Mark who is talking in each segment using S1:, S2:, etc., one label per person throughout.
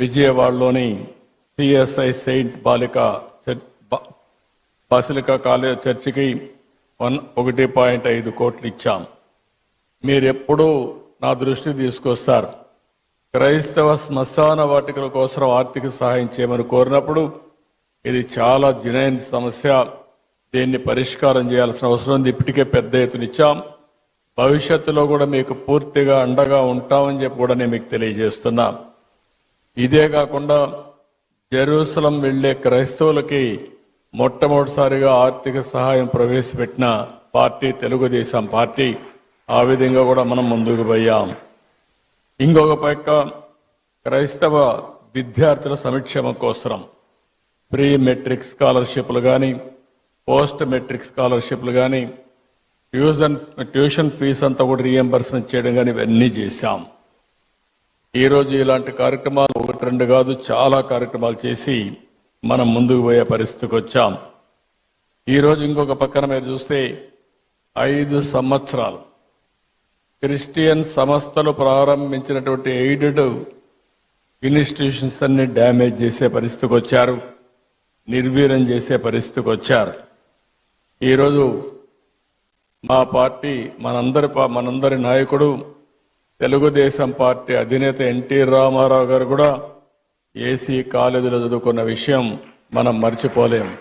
S1: విజయవాడలోని CSI saint బాలిక church college చర్చికి వన్ ఒకటి పాయింట్ ఐదు కోట్లు ఇచ్చాం. మీరెప్పుడూ నా దృష్టి తీసుకొస్తారు. క్రైస్తవ శ్మశాన వాటికల కోసం ఆర్థిక సహాయం చేయమని కోరినప్పుడు ఇది చాలా జునైన్ సమస్య. దీన్ని పరిష్కారం చేయాల్సిన అవసరం ఉంది. ఇప్పటికే పెద్ద ఎత్తున ఇచ్చాం. భవిష్యత్తులో కూడా మీకు పూర్తిగా అండగా ఉంటామని చెప్పి కూడా నేను మీకు తెలియజేస్తున్నాను ఇదే కాకుండా జెరూసలం వెళ్ళే క్రైస్తవులకి మొట్టమొదటిసారిగా ఆర్థిక సహాయం ప్రవేశపెట్టిన పార్టీ తెలుగుదేశం పార్టీ. ఆ విధంగా కూడా మనం ముందుకు పోయాం. ఇంకొక పక్క క్రైస్తవ విద్యార్థుల సంక్షేమం కోసం ప్రీ మెట్రిక్ స్కాలర్షిప్లు కానీ పోస్ట్ మెట్రిక్ స్కాలర్షిప్లు కానీ ట్యూషన్ ట్యూషన్ ఫీజు అంతా కూడా రీఎంబర్స్మెంట్ చేయడం కానీ ఇవన్నీ చేశాం. ఈరోజు ఇలాంటి కార్యక్రమాలు ఒకటి రెండు కాదు చాలా కార్యక్రమాలు చేసి మనం ముందుకు పోయే పరిస్థితికి వచ్చాం. ఈరోజు ఇంకొక పక్కన మీరు చూస్తే ఐదు సంవత్సరాలు క్రిస్టియన్ సంస్థలు ప్రారంభించినటువంటి ఎయిడెడ్ ఇన్స్టిట్యూషన్స్ అన్ని డ్యామేజ్ చేసే పరిస్థితికి వచ్చారు. నిర్వీర్యం చేసే పరిస్థితికి వచ్చారు. ఈరోజు మా పార్టీ మనందరి పా- మనందరి నాయకుడు తెలుగుదేశం పార్టీ అధినేత ఎన్టీ రామారావు గారు కూడా ఏసీ కాలేజీలో చదువుకున్న విషయం మనం మర్చిపోలేం.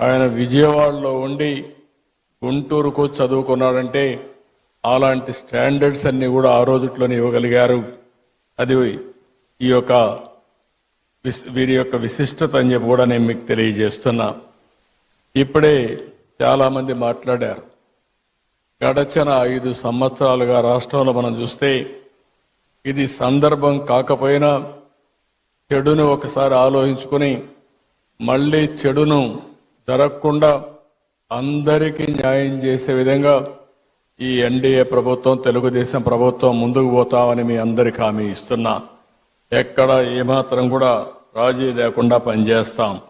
S1: ఆయన విజయవాడలో ఉండి గుంటూరుకు చదువుకున్నాడంటే అలాంటి స్టాండర్డ్స్ అన్ని కూడా ఆ రోజుట్లోనే ఇవ్వగలిగారు. అది ఈ యొక్క వీరి యొక్క విశిష్టత అని చెప్పి కూడా నేను మీకు తెలియజేస్తున్నా. ఇప్పుడే చాలామంది మాట్లాడారు. గడచిన ఐదు సంవత్సరాలుగా రాష్ట్రంలో మనం చూస్తే ఇది సందర్భం కాకపోయినా చెడును ఒకసారి ఆలోచించుకొని మళ్ళీ చెడును జరగకుండా అందరికీ న్యాయం చేసే విధంగా ఈ ఎన్డీఏ ప్రభుత్వం తెలుగుదేశం ప్రభుత్వం ముందుకు పోతామని మీ అందరికి హామీ ఇస్తున్నా. ఎక్కడ ఏమాత్రం కూడా రాజీ లేకుండా పనిచేస్తాం.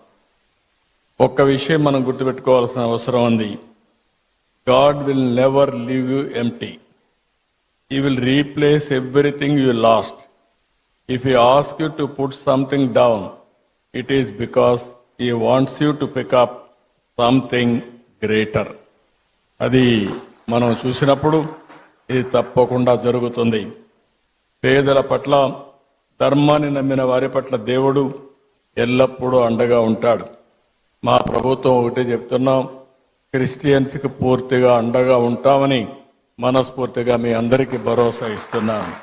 S1: ఒక్క విషయం మనం గుర్తుపెట్టుకోవాల్సిన అవసరం ఉంది. God will never leave you empty he will replace everything you lost if you ask you to put something down it is because he wants you to pick up something greater అది మనం చూసినప్పుడు ఇది తప్పకుండా జరుగుతుంది. పేదల పట్ల ధర్మాన్ని నమ్మిన వారి పట్ల దేవుడు ఎల్లప్పుడూ అండగా ఉంటాడు. మా ప్రభుత్వం ఒకటే చెప్తున్నాం క్రిస్టియన్స్కి పూర్తిగా అండగా ఉంటామని మనస్ఫూర్తిగా మీ అందరికీ భరోసా ఇస్తున్నాను.